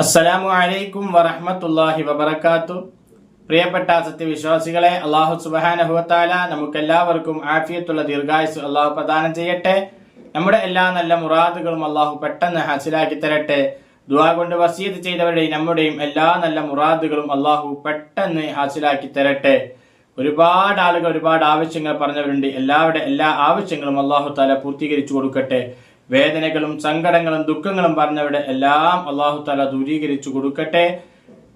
അസ്സലാമു അലൈക്കും വറഹമത്തല്ലാഹി വബർക്കാത്തു പ്രിയപ്പെട്ട സത്യവിശ്വാസികളെ അള്ളാഹു സുബഹാനഹുവത്താല നമുക്കെല്ലാവർക്കും ആഫിയത്തുള്ള ദീർഘായുസ് അള്ളാഹു പ്രദാനം ചെയ്യട്ടെ. നമ്മുടെ എല്ലാ നല്ല മുറാദുകളും അള്ളാഹു പെട്ടെന്ന് ഹാസിലാക്കി തരട്ടെ. ദുവാ കൊണ്ട് വസീത് ചെയ്തവരുടെയും നമ്മുടെയും എല്ലാ നല്ല മുറാദുകളും അള്ളാഹു പെട്ടെന്ന് ഹാസിലാക്കി തരട്ടെ. ഒരുപാട് ആളുകൾ ഒരുപാട് ആവശ്യങ്ങൾ പറഞ്ഞവരുണ്ട്. എല്ലാവരുടെ എല്ലാ ആവശ്യങ്ങളും അള്ളാഹു താല പൂർത്തീകരിച്ചു കൊടുക്കട്ടെ. വേദനകളും സങ്കടങ്ങളും ദുഃഖങ്ങളും പറഞ്ഞവരുടെ എല്ലാം അള്ളാഹു താല ദൂരീകരിച്ചു കൊടുക്കട്ടെ.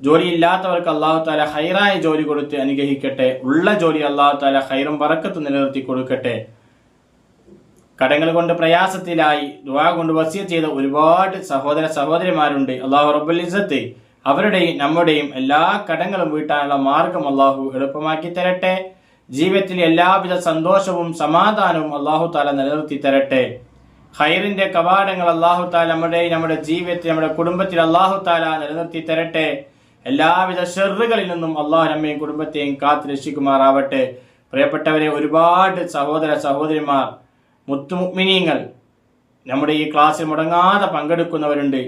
ജോലിയില്ലാത്തവർക്ക് അള്ളാഹു താല ഹൈറായ ജോലി കൊടുത്ത് അനുഗ്രഹിക്കട്ടെ. ഉള്ള ജോലി അള്ളാഹു താല ഹൈറും പറക്കത്ത് നിലനിർത്തി കൊടുക്കട്ടെ. കടങ്ങൾ കൊണ്ട് പ്രയാസത്തിലായി ദുവാ കൊണ്ട് വസിയ ചെയ്ത ഒരുപാട് സഹോദര സഹോദരിമാരുണ്ട്. അള്ളാഹു റബുലിസത്തെ അവരുടെയും നമ്മുടെയും എല്ലാ കടങ്ങളും വീട്ടാനുള്ള മാർഗം അള്ളാഹു എളുപ്പമാക്കി തരട്ടെ. ജീവിതത്തിൽ എല്ലാവിധ സന്തോഷവും സമാധാനവും അള്ളാഹു താല നിലനിർത്തി തരട്ടെ. ഹൈറിന്റെ കവാടങ്ങൾ അള്ളാഹു താല നമ്മുടെ നമ്മുടെ ജീവിതത്തിൽ നമ്മുടെ കുടുംബത്തിൽ അള്ളാഹു താല നിലനിർത്തി തരട്ടെ. എല്ലാവിധ ഷെറുകളിൽ നിന്നും അള്ളാഹു നമ്മയും കുടുംബത്തെയും കാത്തു രക്ഷിക്കുമാറാവട്ടെ. പ്രിയപ്പെട്ടവരെ ഒരുപാട് സഹോദര സഹോദരിമാർ മുത്തുമുക്മിനീങ്ങൾ നമ്മുടെ ഈ ക്ലാസ്സിൽ മുടങ്ങാതെ പങ്കെടുക്കുന്നവരുണ്ട്.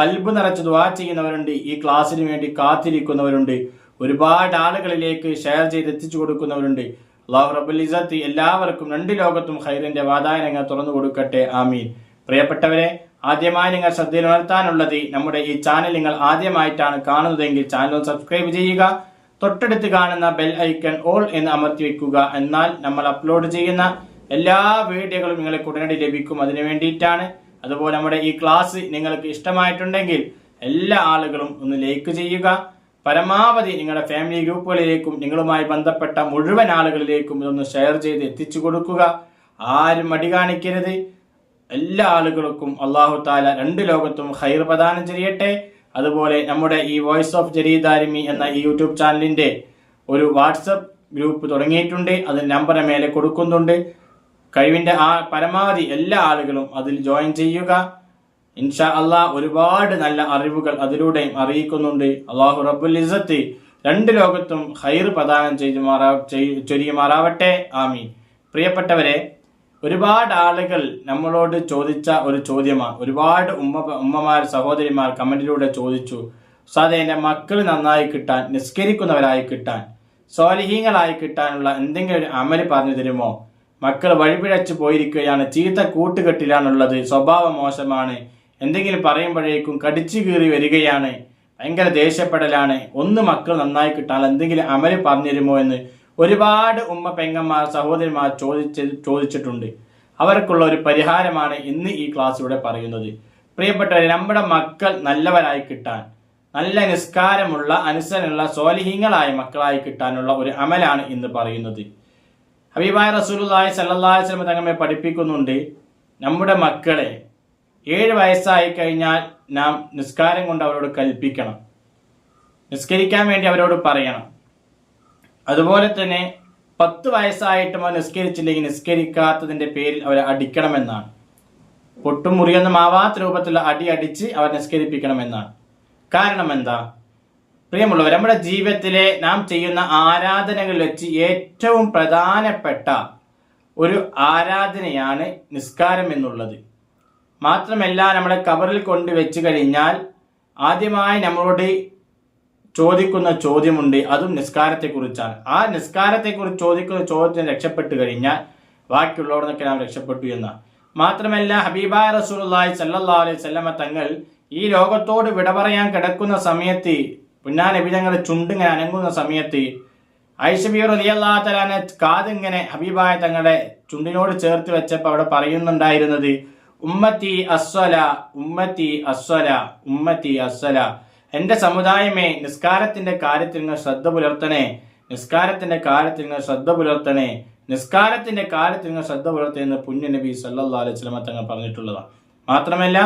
കൽബ് നിറച്ച് ദുവാ ചെയ്യുന്നവരുണ്ട്. ഈ ക്ലാസ്സിന് വേണ്ടി കാത്തിരിക്കുന്നവരുണ്ട്. ഒരുപാട് ആളുകളിലേക്ക് ഷെയർ ചെയ്ത് എത്തിച്ചു കൊടുക്കുന്നവരുണ്ട്. അള്ളാഹു റബുൽ എല്ലാവർക്കും രണ്ട് ലോകത്തും ഹൈറിന്റെ വാതായനങ്ങൾ തുറന്നു കൊടുക്കട്ടെ ആമീൻ. പ്രിയപ്പെട്ടവരെ ആദ്യമായി നിങ്ങൾ ശ്രദ്ധയിൽ ഉണർത്താനുള്ളത് നമ്മുടെ ഈ ചാനൽ നിങ്ങൾ ആദ്യമായിട്ടാണ് കാണുന്നതെങ്കിൽ ചാനൽ സബ്സ്ക്രൈബ് ചെയ്യുക തൊട്ടടുത്ത് കാണുന്ന ബെൽ ഐക്കൺ ഓൾ എന്ന് അമർത്തി വെക്കുക. എന്നാൽ നമ്മൾ അപ്ലോഡ് ചെയ്യുന്ന എല്ലാ വീഡിയോകളും നിങ്ങൾക്ക് ഉടനടി ലഭിക്കും. അതിനു വേണ്ടിയിട്ടാണ് അതുപോലെ നമ്മുടെ ഈ ക്ലാസ് നിങ്ങൾക്ക് ഇഷ്ടമായിട്ടുണ്ടെങ്കിൽ എല്ലാ ആളുകളും ഒന്ന് ലൈക്ക് ചെയ്യുക പരമാവധി നിങ്ങളുടെ ഫാമിലി ഗ്രൂപ്പുകളിലേക്കും നിങ്ങളുമായി ബന്ധപ്പെട്ട മുഴുവൻ ആളുകളിലേക്കും ഇതൊന്ന് ഷെയർ ചെയ്ത് എത്തിച്ചു കൊടുക്കുക. ആരും മടി കാണിക്കരുത്. എല്ലാ ആളുകൾക്കും അള്ളാഹു താല രണ്ട് ലോകത്തും ഹൈർ പ്രദാനം ചെയ്യട്ടെ. അതുപോലെ നമ്മുടെ ഈ വോയിസ് ഓഫ് ജരീദാരിമി എന്ന ഈ യൂട്യൂബ് ചാനലിന്റെ ഒരു വാട്സപ്പ് ഗ്രൂപ്പ് തുടങ്ങിയിട്ടുണ്ട്. അത് നമ്പർ മേലെ കൊടുക്കുന്നുണ്ട്. കഴിവിന്റെ ആ പരമാവധി എല്ലാ ആളുകളും അതിൽ ജോയിൻ ചെയ്യുക. ഇൻഷാ അള്ളാഹ് ഒരുപാട് നല്ല അറിവുകൾ അതിലൂടെയും അറിയിക്കുന്നുണ്ട്. അള്ളാഹു റബ്ബുൽ ഇസത്ത് രണ്ട് ലോകത്തും ഹൈർ പ്രദാനം ചെയ്തു മാറാ ചൊരിയുമാറാവട്ടെ. ആമീൻ. പ്രിയപ്പെട്ടവരെ ഒരുപാട് ആളുകൾ നമ്മളോട് ചോദിച്ച ഒരു ചോദ്യമാണ്. ഒരുപാട് ഉമ്മ ഉമ്മമാർ സഹോദരിമാർ കമന്റിലൂടെ ചോദിച്ചു. സാധ എന്റെ മക്കൾ നന്നായി കിട്ടാൻ നിസ്കരിക്കുന്നവരായി കിട്ടാൻ സ്വാലിഹീങ്ങളായി കിട്ടാനുള്ള എന്തെങ്കിലും ഒരു അമൽ പറഞ്ഞു തരുമോ? മക്കൾ വഴിപിഴച്ചു പോയിരിക്കുകയാണ് ചീത്ത കൂട്ടുകെട്ടിലാണുള്ളത് സ്വഭാവം മോശമാണ്. എന്തെങ്കിലും പറയുമ്പോഴേക്കും കടിച്ചു കീറി വരികയാണ്. ഭയങ്കര ദേഷ്യപ്പെടലാണ്. ഒന്ന് മക്കൾ നന്നായി കിട്ടാൻ എന്തെങ്കിലും അമൽ പറഞ്ഞിരുമോ എന്ന് ഒരുപാട് ഉമ്മ പെങ്ങന്മാർ സഹോദരിമാർ ചോദിച്ച് ചോദിച്ചിട്ടുണ്ട്. അവർക്കുള്ള ഒരു പരിഹാരമാണ് ഇന്ന് ഈ ക്ലാസ്സിലൂടെ പറയുന്നത്. പ്രിയപ്പെട്ടവരെ നമ്മുടെ മക്കൾ നല്ലവരായി കിട്ടാൻ നല്ല നിസ്കാരമുള്ള അനുസരണമുള്ള സ്വാലിഹീങ്ങളായ മക്കളായി കിട്ടാനുള്ള ഒരു അമലാണ് ഇന്ന് പറയുന്നത്. ഹബീബായ അലൈഹി വസല്ലം തങ്ങളെ പഠിപ്പിക്കുന്നുണ്ട് നമ്മുടെ മക്കളെ ഏഴ് വയസ്സായി കഴിഞ്ഞാൽ നാം നിസ്കാരം കൊണ്ട് അവരോട് കൽപ്പിക്കണം. നിസ്കരിക്കാൻ വേണ്ടി അവരോട് പറയണം. അതുപോലെ തന്നെ പത്ത് വയസ്സായിട്ടും അവർ നിസ്കരിച്ചില്ലെങ്കിൽ നിസ്കരിക്കാത്തതിന്റെ പേരിൽ അവരെ അടിക്കണമെന്നാണ്. പൊട്ടും മുറിയൊന്നും ആവാത്ത രൂപത്തിലുള്ള അടി അടിച്ച് അവർ നിസ്കരിപ്പിക്കണമെന്നാണ്. കാരണം എന്താ? പ്രിയമുള്ളവർ നമ്മുടെ ജീവിതത്തിലെ നാം ചെയ്യുന്ന ആരാധനകളിൽ വെച്ച് ഏറ്റവും പ്രധാനപ്പെട്ട ഒരു ആരാധനയാണ് നിസ്കാരം എന്നുള്ളത്. മാത്രമല്ല നമ്മളെ കബറിൽ കൊണ്ട് വെച്ച് കഴിഞ്ഞാൽ ആദ്യമായി നമ്മളോട് ചോദിക്കുന്ന ചോദ്യമുണ്ട്. അതും നിസ്കാരത്തെക്കുറിച്ചാണ്. ആ നിസ്കാരത്തെക്കുറിച്ച് ചോദിക്കുന്ന ചോദ്യം രക്ഷപ്പെട്ട് കഴിഞ്ഞാൽ ബാക്കിയുള്ളവർന്നൊക്കെ നാം രക്ഷപ്പെട്ടു എന്ന മാത്രമല്ല ഹബീബ റസൂലുള്ളാഹി സല്ലാ അലൈഹി വസല്ലമ തങ്ങൾ ഈ ലോകത്തോട് വിട പറയാൻ കിടക്കുന്ന സമയത്ത് പുന്നാ നബി തങ്ങളുടെ ചുണ്ടിങ്ങനെ അനങ്ങുന്ന സമയത്ത് ഐഷബി റലിയല്ലാത്തലാനെ കാതിങ്ങനെ ഹബീബായ തങ്ങളുടെ ചുണ്ടിനോട് ചേർത്ത് വെച്ചപ്പോൾ അവിടെ പറയുന്നുണ്ടായിരുന്നത് ഉമ്മത്തി അസ്വല ഉമ്മത്തി അസ്വല ഉമ്മത്തി അസ്വല. എന്റെ സമുദായമേ നിസ്കാരത്തിന്റെ കാര്യത്തിൽ നിങ്ങൾ ശ്രദ്ധ പുലർത്തണേ. നിസ്കാരത്തിന്റെ കാര്യത്തിൽ നിങ്ങൾ ശ്രദ്ധ പുലർത്തണേ. നിസ്കാരത്തിന്റെ കാര്യത്തിൽ നിങ്ങൾ ശ്രദ്ധ പുലർത്തേ എന്ന് പുണ്യ നബി സല്ലല്ലാഹു അലൈഹി വസല്ലമ തങ്ങൾ പറഞ്ഞിട്ടുള്ളതാണ് മാത്രമല്ല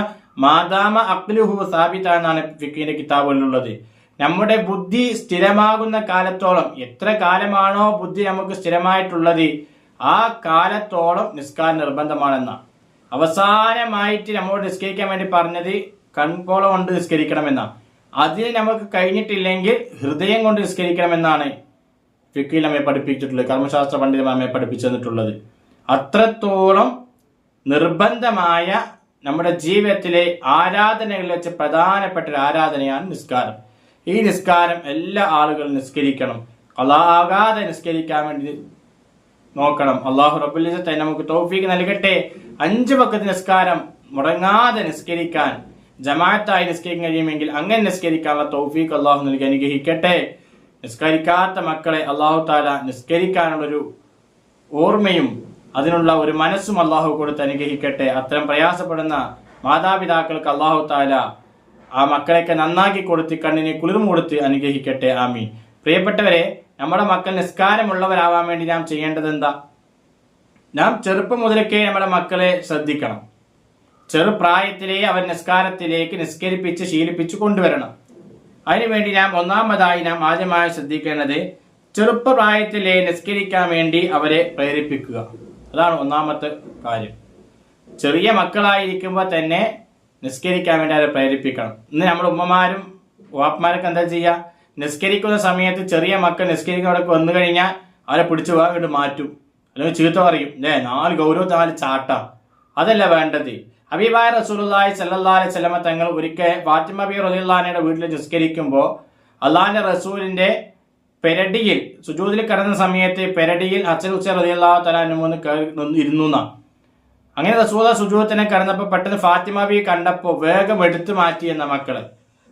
മാതാമ അക്ലുഹു സാബിത എന്നാണ് ഫിക്കിന്റെ കിതാബുകളിലുള്ളത്. നമ്മുടെ ബുദ്ധി സ്ഥിരമാകുന്ന കാലത്തോളം എത്ര കാലമാണോ ബുദ്ധി നമുക്ക് സ്ഥിരമായിട്ടുള്ളത് ആ കാലത്തോളം നിസ്കാരം നിർബന്ധമാണെന്നാണ് അവസാനമായിട്ട് നമ്മോട് നിസ്കരിക്കാൻ വേണ്ടി പറഞ്ഞത് കൺപോളം കൊണ്ട് നിസ്കരിക്കണമെന്നാണ്. അതിന് നമുക്ക് കഴിഞ്ഞിട്ടില്ലെങ്കിൽ ഹൃദയം കൊണ്ട് നിസ്കരിക്കണമെന്നാണ് ഫിക്കിൽ നമ്മെ പഠിപ്പിച്ചിട്ടുള്ളത് കർമ്മശാസ്ത്ര പണ്ഡിതന്മാർ നമ്മെ പഠിപ്പിച്ചു തന്നിട്ടുള്ളത് അത്രത്തോളം നിർബന്ധമായ നമ്മുടെ ജീവിതത്തിലെ ആരാധനകളിൽ വെച്ച് പ്രധാനപ്പെട്ട ഒരു ആരാധനയാണ് നിസ്കാരം. ഈ നിസ്കാരം എല്ലാ ആളുകളും നിസ്കരിക്കണം. അള്ളാഹാകാതെ നിസ്കരിക്കാൻ വേണ്ടി നോക്കണം. അള്ളാഹു റബുലിസത്തെ നമുക്ക് തോഫീക്ക് നൽകട്ടെ. അഞ്ച് പക്കത്ത് നിസ്കാരം മുടങ്ങാതെ നിസ്കരിക്കാൻ ജമാഅത്തായി നിസ്കരിക്കാൻ കഴിയുമെങ്കിൽ അങ്ങനെ നിസ്കരിക്കാനുള്ള തൗഫീഖ് അള്ളാഹു നൽകി അനുഗ്രഹിക്കട്ടെ. നിസ്കരിക്കാത്ത മക്കളെ അള്ളാഹു താല നിസ്കരിക്കാനുള്ളൊരു ഓർമ്മയും അതിനുള്ള ഒരു മനസ്സും അള്ളാഹു കൊടുത്ത് അനുഗ്രഹിക്കട്ടെ. അത്തരം പ്രയാസപ്പെടുന്ന മാതാപിതാക്കൾക്ക് അള്ളാഹു താല ആ മക്കളെയൊക്കെ നന്നാക്കി കൊടുത്ത് കണ്ണിനെ കുളിർമ കൊടുത്ത് അനുഗ്രഹിക്കട്ടെ. ആമീൻ. പ്രിയപ്പെട്ടവരെ നമ്മുടെ മക്കൾ നിസ്കാരമുള്ളവരാവാൻ വേണ്ടി നാം ചെയ്യേണ്ടത് എന്താ? നാം ചെറുപ്പം മുതലൊക്കെ നമ്മുടെ മക്കളെ ശ്രദ്ധിക്കണം. ചെറുപ്രായത്തിലേ അവർ നിസ്കാരത്തിലേക്ക് നിസ്കരിപ്പിച്ച് ശീലിപ്പിച്ച് കൊണ്ടുവരണം. അതിനുവേണ്ടി നാം ഒന്നാമതായി നാം ആദ്യമായി ശ്രദ്ധിക്കേണ്ടത് ചെറുപ്പപ്രായത്തിലെ നിസ്കരിക്കാൻ വേണ്ടി അവരെ പ്രേരിപ്പിക്കുക. അതാണ് ഒന്നാമത്തെ കാര്യം. ചെറിയ മക്കളായിരിക്കുമ്പോൾ തന്നെ നിസ്കരിക്കാൻ വേണ്ടി അവരെ പ്രേരിപ്പിക്കണം. ഇന്ന് നമ്മുടെ ഉമ്മമാരും വാപ്പമാരൊക്കെ എന്താ ചെയ്യുക നിസ്കരിക്കുന്ന സമയത്ത് ചെറിയ മക്കൾ നിസ്കരിക്കുന്നവരൊക്കെ വന്നു കഴിഞ്ഞാൽ അവരെ പിടിച്ചു പോകാൻ മാറ്റും. അല്ലെങ്കിൽ ചീത്ത പറയും അല്ലേ നാല് ഗൗരവ നാല് ചാട്ട. അതല്ല വേണ്ടത്? അബിബായ റസൂലുള്ളാഹി സല്ലല്ലാഹു അലൈഹി വസല്ലമ തങ്ങൾ ഒരിക്കൽ ഫാത്തിമ ബി റളിയല്ലാഹുവിന്റെ വീട്ടിൽ നിസ്കരിക്കുമ്പോൾ അള്ളാഹിന്റെ റസൂലിന്റെ പെരടിയിൽ സുജൂദിൽ കിടന്ന സമയത്ത് പെരടിയിൽ അച്ഛൻ ഹുസൈൻ റളിയല്ലാഹു തആല മൂന്ന് ഇരുന്നു എന്നാണ് അങ്ങനെ റസൂല സുജൂദത്തിനെ കിടന്നപ്പോൾ പെട്ടെന്ന് ഫാത്തിമ ബി കണ്ടപ്പോൾ വേഗം എടുത്തു മാറ്റി എന്ന മക്കൾ.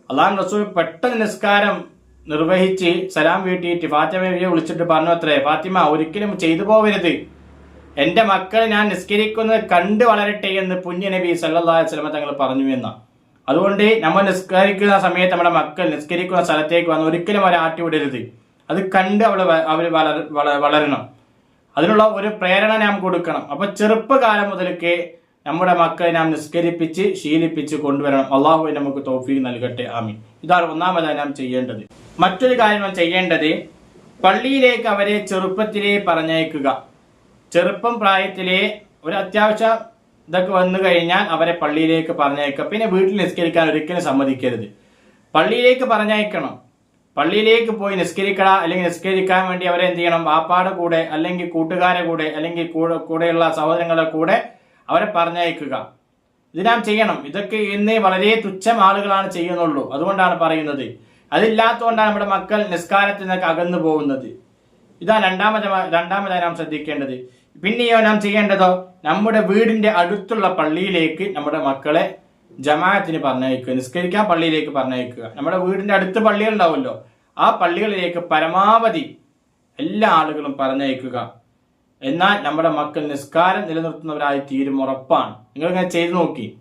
അള്ളാഹു റസൂൽ പെട്ടെന്ന് നിസ്കാരം നിർവഹിച്ച് സലാം വീട്ടിയിട്ട് ഫാത്തിമ ബിയെ വിളിച്ചിട്ട് പറഞ്ഞു അത്രേ ഫാത്തിമ ഒരിക്കലും ചെയ്തു പോവരുത്. എന്റെ മക്കൾ ഞാൻ നിസ്കരിക്കുന്നത് കണ്ട് വളരട്ടെ എന്ന് പുണ്യ നബി അലൈഹി വസല്ലം തങ്ങൾ പറഞ്ഞു എന്ന. അതുകൊണ്ട് നമ്മൾ നിസ്കരിക്കുന്ന സമയത്ത് നമ്മുടെ മക്കൾ നിസ്കരിക്കുന്ന സ്ഥലത്തേക്ക് വന്ന് ഒരിക്കലും അവരെ ആട്ടി വിടരുത്. അത് കണ്ട് അവൾ അവർ വളരണം. അതിനുള്ള ഒരു പ്രേരണ നാം കൊടുക്കണം. അപ്പൊ ചെറുപ്പകാലം മുതലൊക്കെ നമ്മുടെ മക്കളെ നാം നിസ്കരിപ്പിച്ച് ശീലിപ്പിച്ച് കൊണ്ടുവരണം. അള്ളാഹു നമുക്ക് തോഫീ നൽകട്ടെ. ആമി ഇതാണ് ഒന്നാമതായി നാം ചെയ്യേണ്ടത്. മറ്റൊരു കാര്യം നാം ചെയ്യേണ്ടത് പള്ളിയിലേക്ക് അവരെ ചെറുപ്പത്തിലേ പറഞ്ഞയക്കുക. ചെറുപ്പം പ്രായത്തിലെ ഒരു അത്യാവശ്യ ഇതൊക്കെ വന്നു കഴിഞ്ഞാൽ അവരെ പള്ളിയിലേക്ക് പറഞ്ഞയക്കുക. പിന്നെ വീട്ടിൽ നിസ്കരിക്കാൻ ഒരിക്കലും സമ്മതിക്കരുത്. പള്ളിയിലേക്ക് പറഞ്ഞയക്കണം. പള്ളിയിലേക്ക് പോയി നിസ്കരിക്കട അല്ലെങ്കിൽ നിസ്കരിക്കാൻ വേണ്ടി അവരെ എന്ത് ചെയ്യണം? വാപ്പാടെ കൂടെ അല്ലെങ്കിൽ കൂട്ടുകാരെ കൂടെ അല്ലെങ്കിൽ കൂടെ കൂടെയുള്ള സഹോദരങ്ങളുടെ കൂടെ അവരെ പറഞ്ഞയക്കുക. ഇത് നാം ചെയ്യണം. ഇതൊക്കെ ഇന്ന് വളരെ തുച്ഛം ആളുകളാണ് ചെയ്യുന്നുള്ളൂ. അതുകൊണ്ടാണ് പറയുന്നത്. അതില്ലാത്തതുകൊണ്ടാണ് നമ്മുടെ മക്കൾ നിസ്കാരത്തിൽ നിന്നൊക്കെ അകന്നു പോകുന്നത്. ഇതാ രണ്ടാമത് രണ്ടാമതായി നാം ശ്രദ്ധിക്കേണ്ടത്. പിന്നെയോ നാം ചെയ്യേണ്ടതോ? നമ്മുടെ വീടിന്റെ അടുത്തുള്ള പള്ളിയിലേക്ക് നമ്മുടെ മക്കളെ ജമാഅത്തിന് പറഞ്ഞയക്കുക. നിസ്കരിക്കാൻ പള്ളിയിലേക്ക് പറഞ്ഞയക്കുക. നമ്മുടെ വീടിന്റെ അടുത്ത് പള്ളികൾ ഉണ്ടാവുമല്ലോ ആ പള്ളികളിലേക്ക് പരമാവധി എല്ലാ ആളുകളും പറഞ്ഞയക്കുക. എന്നാൽ നമ്മുടെ മക്കൾ നിസ്കാരം നിലനിർത്തുന്നവരായി തീരും ഉറപ്പാണ്. നിങ്ങൾ ഇങ്ങനെ ചെയ്തു നോക്കി.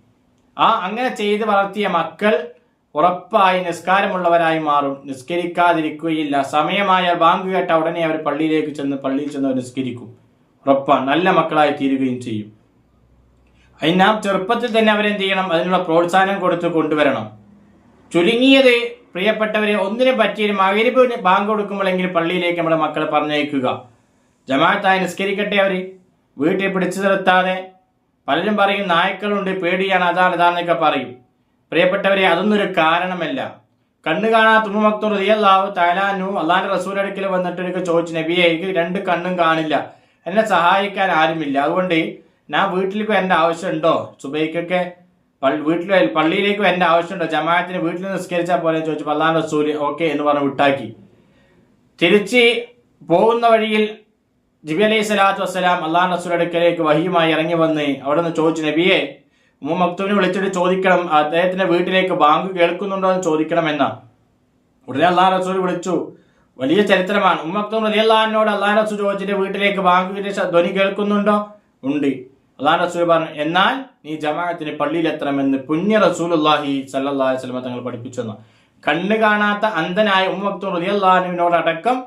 ആ അങ്ങനെ ചെയ്ത് വളർത്തിയ മക്കൾ ഉറപ്പായി നിസ്കാരമുള്ളവരായി മാറും. നിസ്കരിക്കാതിരിക്കുകയില്ല. സമയമായ ബാങ്ക് കേട്ട ഉടനെ അവർ പള്ളിയിലേക്ക് ചെന്ന് പള്ളിയിൽ ചെന്ന് നിസ്കരിക്കും. ഉറപ്പാണ്. നല്ല മക്കളായി തീരുകയും ചെയ്യും. അതിന് നാം ചെറുപ്പത്തിൽ തന്നെ അവരെന്ത് ചെയ്യണം അതിനുള്ള പ്രോത്സാഹനം കൊടുത്ത് കൊണ്ടുവരണം. ചുരുങ്ങിയത് പ്രിയപ്പെട്ടവരെ ഒന്നിനും പറ്റിയൊരു മകരിപ്പ് ബാങ്ക് കൊടുക്കുമ്പോഴെങ്കിലും പള്ളിയിലേക്ക് നമ്മുടെ മക്കളെ പറഞ്ഞയക്കുക. ജമാഅത്തായി നിസ്കരിക്കട്ടെ അവർ വീട്ടിൽ പിടിച്ചു നിർത്താതെ. പലരും പറയും നായ്ക്കളുണ്ട് പേടിയാണ് അതാണ് ഇതാണെന്നൊക്കെ പറയും. പ്രിയപ്പെട്ടവരെ അതൊന്നും ഒരു കാരണമല്ല. കണ്ണ് കാണാത്ത ഉമ്മക്തും റിയല്ലാവ് തലാനു അള്ളാന്റെ റസൂൽ അടുക്കൽ വന്നിട്ട് എനിക്ക് ചോദിച്ചു നബിയെ എനിക്ക് രണ്ട് കണ്ണും കാണില്ല. എന്നെ സഹായിക്കാൻ ആരുമില്ല. അതുകൊണ്ട് ഞാൻ വീട്ടിലേക്ക് എന്റെ ആവശ്യമുണ്ടോ? സുബൈക്കൊക്കെ വീട്ടിൽ പള്ളിയിലേക്ക് എന്റെ ആവശ്യമുണ്ടോ? ജമാഅത്തിന് വീട്ടിൽ നിസ്കരിച്ചാൽ പോലെ ചോദിച്ചു അള്ളാൻ റസൂൽ ഓക്കെ എന്ന് പറഞ്ഞ് വിട്ടാക്കി. തിരിച്ച് പോകുന്ന വഴിയിൽ ജിബി അലൈഹി സ്വലാത്തു വസ്സലാം അള്ളാഹ് അടുക്കലേക്ക് വഹിയുമായി ഇറങ്ങി വന്ന് അവിടെ നിന്ന് ചോദിച്ചു നബിയെ ഉമ്മ മക്തൂവിനെ വിളിച്ചിട്ട് ചോദിക്കണം അദ്ദേഹത്തിന്റെ വീട്ടിലേക്ക് ബാങ്ക് കേൾക്കുന്നുണ്ടോ എന്ന് ചോദിക്കണം എന്ന ഉടനെ അള്ളാഹ് റസൂൽ വിളിച്ചു വലിയ ചരിത്രമാണ്. ഉമ്മ ഉമ്മക്തൂം അലി അള്ളഹാനോട് അള്ളാഹ് റസൂൽ ചോദിച്ചിട്ട് വീട്ടിലേക്ക് ബാങ്കിന്റെ ധ്വനി കേൾക്കുന്നുണ്ടോ? ഉണ്ട്. അള്ളാഹ് റസൂൽ പറഞ്ഞു എന്നാൽ നീ ജമാഅത്തിന് പള്ളിയിലെത്തണമെന്ന് പുണ്യ റസൂൽ അള്ളാഹി സല്ലാഹി സ്വലമ തങ്ങൾ പഠിപ്പിച്ചു കണ്ണു കാണാത്ത അന്ധനായ ഉമ്മക്തൂം റലി അലി അടക്കം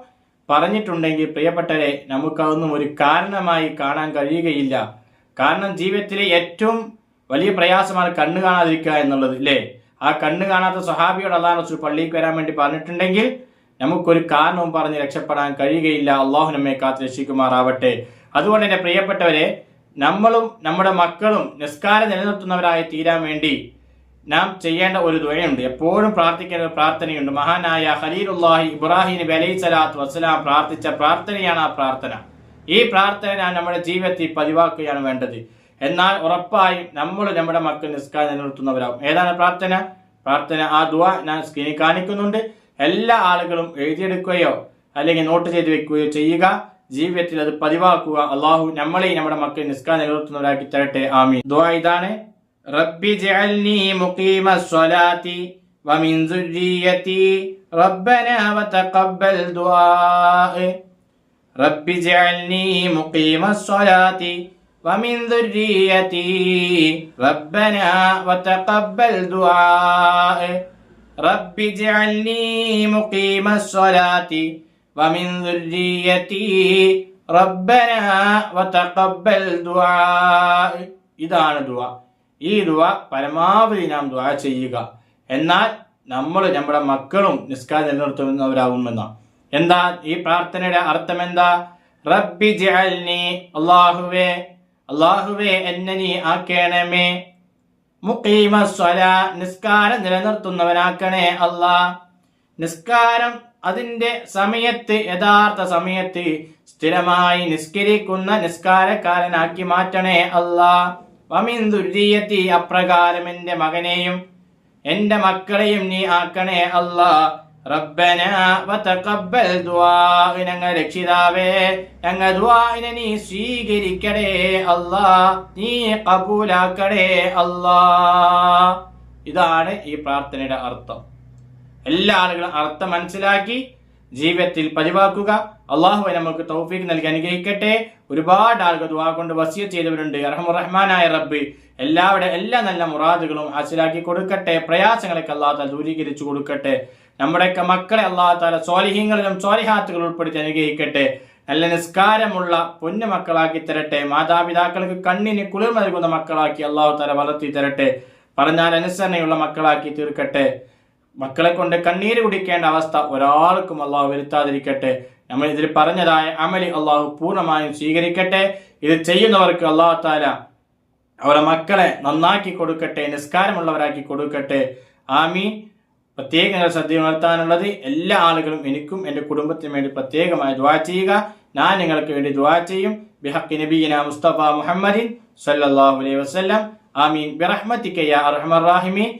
പറഞ്ഞിട്ടുണ്ടെങ്കിൽ പ്രിയപ്പെട്ടരെ നമുക്കതൊന്നും ഒരു കാരണമായി കാണാൻ കഴിയുകയില്ല. കാരണം ജീവിതത്തിലെ ഏറ്റവും വലിയ പ്രയാസമാണ് കണ്ണു കാണാതിരിക്കുക എന്നുള്ളത് ഇല്ലേ? ആ കണ്ണു കാണാത്ത സ്വഹാബിയോട് അള്ളാഹ് റസൂൽ പള്ളിക്ക് വരാൻ വേണ്ടി പറഞ്ഞിട്ടുണ്ടെങ്കിൽ നമുക്കൊരു കാരണവും പറഞ്ഞ് രക്ഷപ്പെടാൻ കഴിയുകയില്ല. അള്ളാഹു നമ്മെ കാത്ത് രക്ഷിക്കുമാറാവട്ടെ. അതുകൊണ്ട് തന്നെ പ്രിയപ്പെട്ടവരെ നമ്മളും നമ്മുടെ മക്കളും നിസ്കാരം നിലനിർത്തുന്നവരായി തീരാൻ വേണ്ടി നാം ചെയ്യേണ്ട ഒരു ദുഴയുണ്ട് എപ്പോഴും പ്രാർത്ഥിക്കേണ്ട ഒരു പ്രാർത്ഥനയുണ്ട്. മഹാനായ ഖലീലുല്ലാഹി ഇബ്രാഹിം നബി അലൈഹി സ്വലാത്തു വസ്സലാം പ്രാർത്ഥിച്ച പ്രാർത്ഥനയാണ് ആ പ്രാർത്ഥന. ഈ പ്രാർത്ഥന നാം നമ്മുടെ ജീവിതത്തിൽ പതിവാക്കുകയാണ് വേണ്ടത്. എന്നാൽ ഉറപ്പായും നമ്മൾ നമ്മുടെ മക്കൾ നിസ്കാരം നിലനിർത്തുന്നവരാകും. ഏതാണ് പ്രാർത്ഥന? പ്രാർത്ഥന ആ ദുവ ഞാൻ സ്ക്രീനിൽ കാണിക്കുന്നുണ്ട്. എല്ലാ ആളുകളും എഴുതിയെടുക്കുകയോ അല്ലെങ്കിൽ നോട്ട് ചെയ്ത് വെക്കുകയോ ചെയ്യുക. ജീവിതത്തിൽ അത് പതിവാക്കുക. അള്ളാഹു നമ്മളെയും നമ്മുടെ മക്കൾ നിസ്കാരം നിലനിർത്തുന്നവരാക്കി തരട്ടെ. ആമീൻ. ദുവ ഇതാണ്. റബ്ബി ജഅൽനി മുഖീമ സ്വലാത്തി വമിൻ സുരിയത്തി റബ്ബന വതഖബ്ബൽ ദുആ റബ്ബി ജഅൽനി മുഖീമ സ്വലാത്തി ومن ذريتي ربنا وتقبل دعاء رب اجعلني مقيم الصلاة ومن ذريتي ربنا وتقبل دعاء ഇതാണ് ദുവ ഈ ദുവ പരമാവധി നാം ദുവ ചെയ്യുക. എന്നാൽ നമ്മൾ നമ്മുടെ മക്കളും നിസ്കാരം നിലനിർത്തുന്നവരാകുമെന്ന. എന്താ? ഈ പ്രാർത്ഥനയുടെ അർത്ഥം എന്താ റബ്ബി ജഅൽനി അള്ളാഹുവേ അള്ളാഹുവേ എന്നെ നീ ആക്കേണമേ. സ്വല നിസ്കാരം നിലനിർത്തുന്നവനാക്കണേ അല്ലാ. നിസ്കാരം അതിന്റെ സമയത്ത് യഥാർത്ഥ സമയത്ത് സ്ഥിരമായി നിസ്കരിക്കുന്ന നിസ്കാരക്കാരനാക്കി മാറ്റണേ അല്ലാ. വമിൻ ദുര്യത്തി അപ്രകാരം എന്റെ മകനെയും എന്റെ മക്കളെയും നീ ആക്കണേ അല്ലാ. റബ്ബന വതഖബ്ബൽ ദുആ. ഞങ്ങൾ രക്ഷിതാവേ ഞങ്ങൾ ദുആഇനെ നീ സ്വീകരിക്കണേ അല്ലാ. നീ കബൂലാക്കണേ അല്ലാ. ഇതാണ് ഈ പ്രാർത്ഥനയുടെ അർത്ഥം. എല്ലാ ആളുകളും അർത്ഥം മനസ്സിലാക്കി ജീവിതത്തിൽ പതിവാക്കുക. അള്ളാഹു നമുക്ക് തൗഫീഖ് നൽകി അനുഗ്രഹിക്കട്ടെ. ഒരുപാട് ആളുകൾ ദുവാ കൊണ്ട് വസിയ ചെയ്തവരുണ്ട്. റഹ്മുറഹ്മാനായ റബ്ബ് എല്ലാവരുടെ എല്ലാ നല്ല മുറാദുകളും ഹാസിലാക്കി കൊടുക്കട്ടെ. പ്രയാസങ്ങളൊക്കെ അള്ളാഹു ദൂരീകരിച്ചു കൊടുക്കട്ടെ. നമ്മുടെയൊക്കെ മക്കളെ അള്ളാഹു താല സ്വാലിഹ്യങ്ങളിലും സ്വാലിഹാത്തുകൾ ഉൾപ്പെടുത്തി അനുഗ്രഹിക്കട്ടെ. നല്ല നിസ്കാരമുള്ള പൊന്നു മക്കളാക്കി തരട്ടെ. മാതാപിതാക്കൾക്ക് കണ്ണിന് കുളിർ നൽകുന്ന മക്കളാക്കി അള്ളാഹു താല വളർത്തി തരട്ടെ. പറഞ്ഞാൽ അനുസരണയുള്ള മക്കളാക്കി തീർക്കട്ടെ. മക്കളെ കൊണ്ട് കണ്ണീര് കുടിക്കേണ്ട അവസ്ഥ ഒരാൾക്കും അള്ളാഹു വരുത്താതിരിക്കട്ടെ. നമ്മൾ ഇതിൽ പറഞ്ഞതായ അമലി അള്ളാഹു പൂർണമായും സ്വീകരിക്കട്ടെ. ഇത് ചെയ്യുന്നവർക്ക് അള്ളാഹു താല അവരുടെ മക്കളെ നന്നാക്കി കൊടുക്കട്ടെ നിസ്കാരമുള്ളവരാക്കി കൊടുക്കട്ടെ. ആമീൻ. പ്രത്യേക ശ്രദ്ധ ഉണർത്താനുള്ളത് എല്ലാ ആളുകളും എനിക്കും എന്റെ കുടുംബത്തിനും വേണ്ടി പ്രത്യേകമായി ദ്വാ ചെയ്യുക. ഞാൻ നിങ്ങൾക്ക് വേണ്ടി ദ്വാ ചെയ്യും. ബിഹക്കി നബീന മുസ്തഫ മുഹമ്മദിൻ സല്ലല്ലാഹു അലൈഹി വസല്ലം. ആമീൻ. ബിറഹ്മതിക യാ അർഹമർ റാഹിമീൻ.